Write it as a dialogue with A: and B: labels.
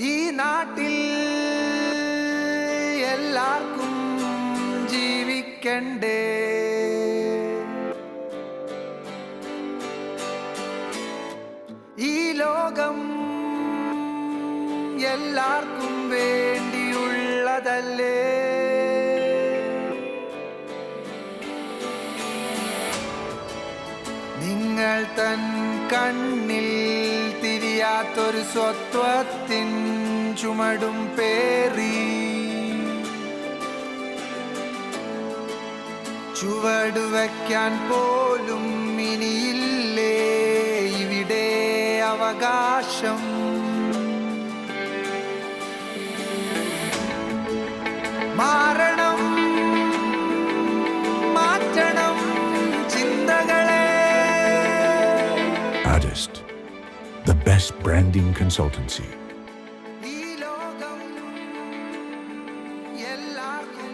A: ഈ നാട്ടിൽ എല്ലാവർക്കും ജീവിക്കണ്ടേ? ഈ ലോകം എല്ലാവർക്കും വേണ്ടിയുള്ളതല്ലേ? നിങ്ങൾ തൻ കണ്ണിൽ തിരിയാത്തൊരു സ്വത്വത്തിൻ ചുമടും പേറി. ചുവടുവയ്ക്കാൻ പോലും ഇനിയില്ലേ ഇവിടെ അവകാശം? മാറണം മാറ്റണം ചിന്തകളെ.
B: Adist, the best branding consultancy.
A: ഈ ലോകം എല്ലാവർക്കും